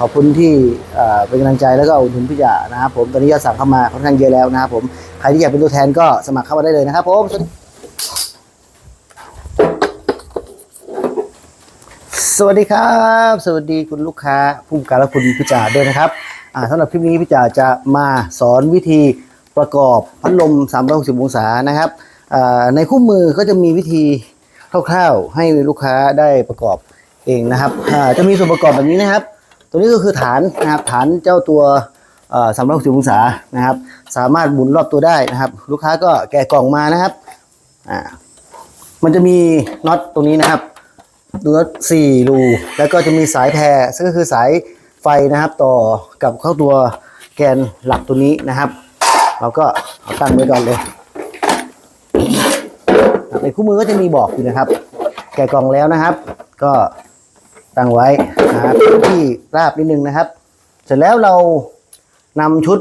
ขอบคุณที่เป็นกำลังใจแล้วก็อุดหนุนพี่จ่านะครับผมตอนนี้ยอดสั่งเข้ามาค่อนข้างเยอะแล้วนะครับผมใครที่อยากเป็นตัวแทนก็สมัครเข้ามาได้เลยนะครับผมสวัสดีครับ สวัสดีคุณลูกค้าผู้การและคุณพี่จ่าด้วยนะครับอ่าสำหรับคลิปนี้พี่จ่าจะมาสอนวิธีประกอบพัดลม 360 องศานะครับในคู่มือก็จะมีวิธีคร่าวๆให้ลูกค้าได้ประกอบเองนะครับจะมีส่วนประกอบแบบนี้นะครับ ตัวนี้ก็คือฐานนะครับฐานเจ้าตัวสามร้อยหกสิบองศานะครับ สามารถหมุนรอบตัวได้นะครับ ลูกค้าก็แกะกล่องมานะครับอ่ามันจะมีน็อตตรงนี้นะครับดูน็อตสี่รูแล้วก็จะมีสายแพรซึ่งก็คือสายไฟนะครับ ต่อกับเข้าตัวแกนหลักตัวนี้นะครับ เราก็เอาตั้งไว้ก่อนเลยในคู่มือก็จะมีบอกอยู่นะครับ แกะกล่องแล้วนะครับ ก็ ตั้งไว้นะครับที่ราบนิดนึงนะครับ เสร็จแล้วเรานำชุด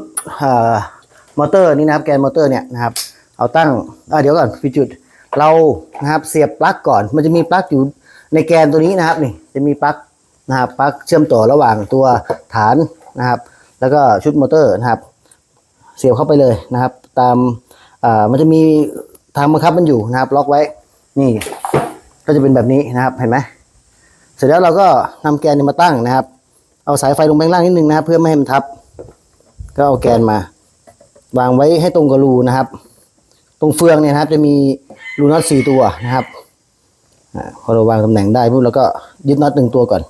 มอเตอร์นี่นะครับแกนมอเตอร์เนี่ยนะครับ เอาตั้งเดี๋ยวก่อนพี่จุดเรานะครับเสียบปลั๊กก่อน มันจะมีปลั๊กอยู่ในแกนตัวนี้นะครับนี่จะมีปลั๊กนะครับปลั๊กเชื่อมต่อระหว่างตัวฐานนะครับ แล้วก็ชุดมอเตอร์นะครับ เสียบเข้าไปเลยนะครับ ตามมันจะมีทางบังคับมันอยู่นะครับ ล็อกไว้นี่ก็จะเป็นแบบนี้นะครับเห็นไหม เสร็จแล้วเราก็นำแกนนี้มาตั้งนะครับ เอาสายไฟลงไปข้างล่างนิดนึงนะครับ เพื่อไม่ให้มันทับ ก็เอาแกนมา วางไว้ให้ตรงกับรูนะครับ ตรงเฟืองเนี่ยนะครับ จะมีรูน็อตสี่ตัวนะครับอพอเราวางตำแหน่งได้ปุ๊บเราก็ยึดน็อตหนึ่งตัวก่อน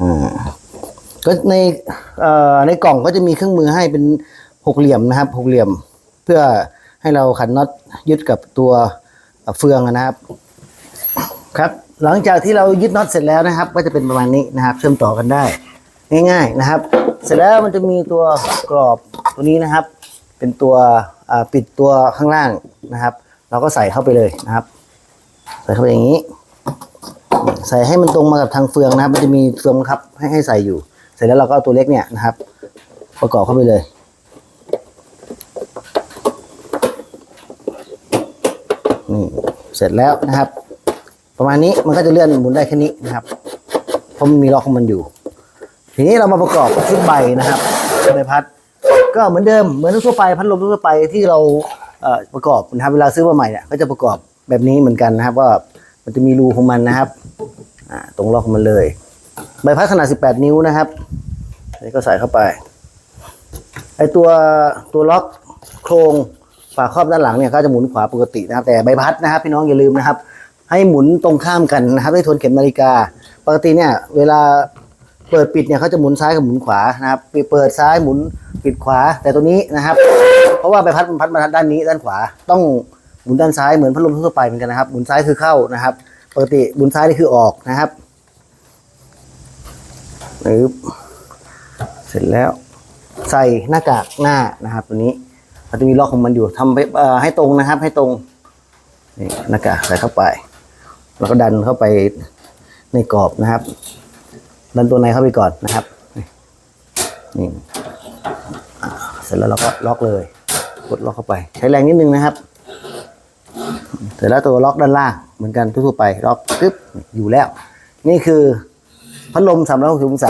อ่าก็ในในกล่องก็จะมีเครื่องมือให้เป็นหกเหลี่ยมนะครับหกเหลี่ยม เพื่อให้เราขันน็อตยึดกับตัวเฟืองนะครับ ครับ หลังจากที่เรายึดน็อตเสร็จแล้วนะครับ ก็จะเป็นประมาณนี้นะครับ เชื่อมต่อกันได้ ง่าย ๆนะครับ เสร็จแล้วมันจะมีตัวกรอบตัวนี้นะครับ เป็นตัวปิดตัวข้างล่างนะครับ เราก็ใส่เข้าไปเลยนะครับ ใส่เข้าไปอย่างนี้ ใส่ให้มันตรงมากับทางเฟืองนะครับ มันจะมีเฟืองบังคับให้ให้ใส่อยู่ เสร็จแล้วเราก็เอาตัวเล็กเนี่ยนะครับ ประกอบเข้าไปเลยนี่เสร็จแล้วนะครับ ประมาณนี้มันก็จะเลื่อนหมุนได้แค่นี้นะครับเพราะมันมีล็อกของมันอยู่ ทีนี้เรามาประกอบชุดใบนะครับใบพัด ก็เหมือนเดิมเหมือนทั่วไปพัดลมทั่วไปที่เราประกอบนะครับเวลาซื้อมาใหม่เนี่ยก็จะประกอบแบบนี้เหมือนกันนะครับ ว่ามันจะมีรูของมันนะครับตรงล็อกของมันเลย ใบพัดขนาด 18 นิ้วนะครับนี่ก็ใส่เข้าไปไอตัวตัวล็อกโครงฝาครอบด้านหลังเนี่ยก็จะหมุนขวาปกตินะครับแต่ใบพัดนะครับ พี่น้องอย่าลืมนะครับ ให้หมุนตรงข้ามกันนะครับให้ทวนเข็มนาฬิกา ปกติเนี่ยเวลาเปิดปิดเนี่ยเขาจะหมุนซ้ายกับหมุนขวานะครับเปิดซ้ายหมุนปิดขวา แต่ตัวนี้นะครับ เพราะว่าใบพัดมันพัดมาด้านนี้ด้านขวา ต้องหมุนด้านซ้ายเหมือนพัดลมทั่วไปเหมือนกันนะครับหมุนซ้ายคือเข้านะครับ ปกติหมุนซ้ายนี่คือออกนะครับปึ๊บเสร็จแล้วใส่หน้ากากหน้านะครับ ตัวนี้มันจะมีล็อกของมันอยู่ทำให้ตรงนะครับ ให้ตรงนี่หน้ากากใส่เข้าไป แล้วก็ดันเข้าไปในกรอบนะครับ ดันตัวในเข้าไปก่อนนะครับนี่เสร็จแล้วเราก็ล็อกเลย กดล็อกเข้าไป ใช้แรงนิดนึงนะครับเสร็จแล้วตัวล็อกด้านล่างเหมือนกันทั่วไปล็อกปึ๊บอยู่แล้ว นี่คือพัดลม360องศา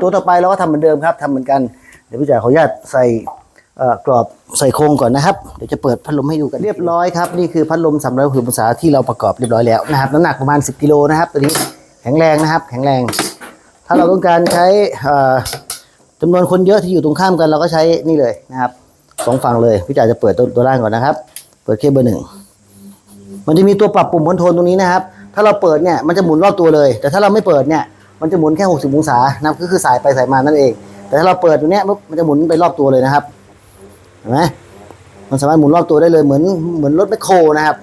ตัวต่อไปเราก็ทำเหมือนเดิมครับทำเหมือนกันเดี๋ยวพี่จ่าขออนุญาตใส่ กรอบใส่โครงก่อนนะครับ เดี๋ยวจะเปิดพัดลมให้ดูกันเรียบร้อยครับ นี่คือพัดลม360องศาที่เราประกอบเรียบร้อยแล้วนะครับน้ำหนักประมาณ 10กิโลนะครับตัวนี้แข็งแรงนะครับ แข็งแรง ถ้าเราต้องการใช้เอ่อจำนวนคนเยอะที่อยู่ตรงข้ามกันเราก็ใช้นี่เลยนะครับสองฝั่งเลยพี่จ่าจะเปิดตัวตัวล่างก่อนนะครับ เปิดเคเบอร์หนึ่งมันจะมีตัวปรับปุ่มคอนโทรลตรงนี้นะครับ ถ้าเราเปิดเนี่ยมันจะหมุนรอบตัวเลย แต่ถ้าเราไม่เปิดเนี่ยมันจะหมุนแค่ 60 องศานะครับก็คือสายไปสายมานั่นเอง แต่ถ้าเราเปิดตรงนี้ยปุ๊บมันจะหมุนไปรอบตัวเลยนะครับ เห็นไหมมันสามารถหมุนรอบตัวได้เลยเหมือนเหมือนรถแมคโครนะครับ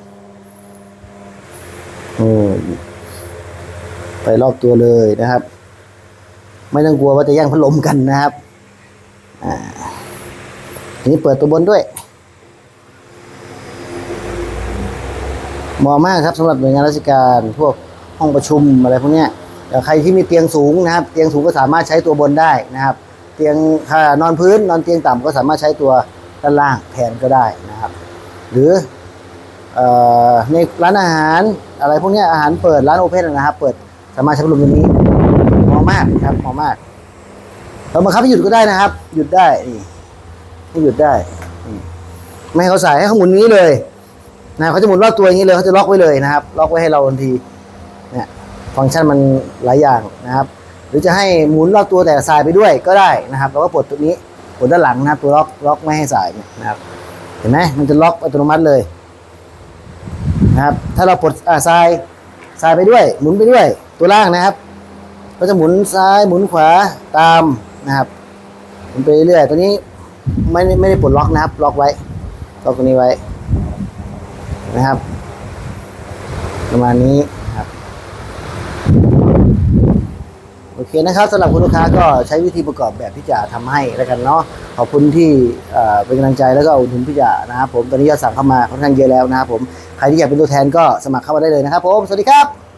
ไปรอบตัวเลยนะครับ ไม่ต้องกลัวว่าจะแย่งพัดลมกันนะครับอ่าทีนี้เปิดตัวบนด้วยเหมาะมากครับสำหรับหน่วยงานราชการพวกห้องประชุมอะไรพวกนี้แต่ใครที่มีเตียงสูงนะครับ เตียงสูงก็สามารถใช้ตัวบนได้นะครับ เตียงถ้านอนพื้นนอนเตียงต่ำก็สามารถใช้ตัว ด้านล่างแทนก็ได้นะครับ หรืออในร้านอาหารอะไรพวกนี้อาหารเปิดร้านโอเพนนะครับ เปิดสามารถใช้พัดลมตัวนี้เหมาามากครับเมามากเราบังคับให้หยุดก็ได้นะครับ หยุดได้นี่ให้หยุดได้ไม่ให้เขาใส่ให้เขาหมุนอย่างนี้เลยนะเขาจะหมุนรอบตัวอย่างนี้เลยเขาจะล็อกไว้เลยนะครับ ล็อกไว้ให้เราทันทีเนี่ยฟังก์ชันมันหลายอย่างนะครับ หรือจะให้หมุนรอบตัวแต่สายไปด้วยก็ได้นะครับเราก็ปลดตัวนี้ ปลดด้านหลังนะครับ ตัวล็อกล็อกไม่ให้สายเนี่ยนะครับ เห็นไหมมันจะล็อกอัตโนมัติเลยนะครับ ถ้าเราปลดอ่าทรายทรายไปด้วย หมุนไปด้วย ตัวล่างนะครับ ก็จะหมุนซ้ายหมุนขวาตามนะครับหมุนไปเรื่อยๆตัวนี้ไม่ได้ไม่ได้ปลดล็อกนะครับ ล็อกไว้ล็อกตัวนี้ไว้นะครับ ประมาณนี้ครับ โอเคนะครับสำหรับคุณลูกค้าก็ใช้วิธีประกอบแบบพี่จ่าทำให้แล้วกันเนาะขอบคุณที่เป็นกำลังใจแล้วก็อุดหนุนพี่จ่านะครับผมตอนนี้ยอดสั่งเข้ามาค่อนข้างเยอะแล้วนะครับผมใครที่อยากเป็นตัวแทนก็สมัครเข้ามาได้เลยนะครับผมสวัสดีครับ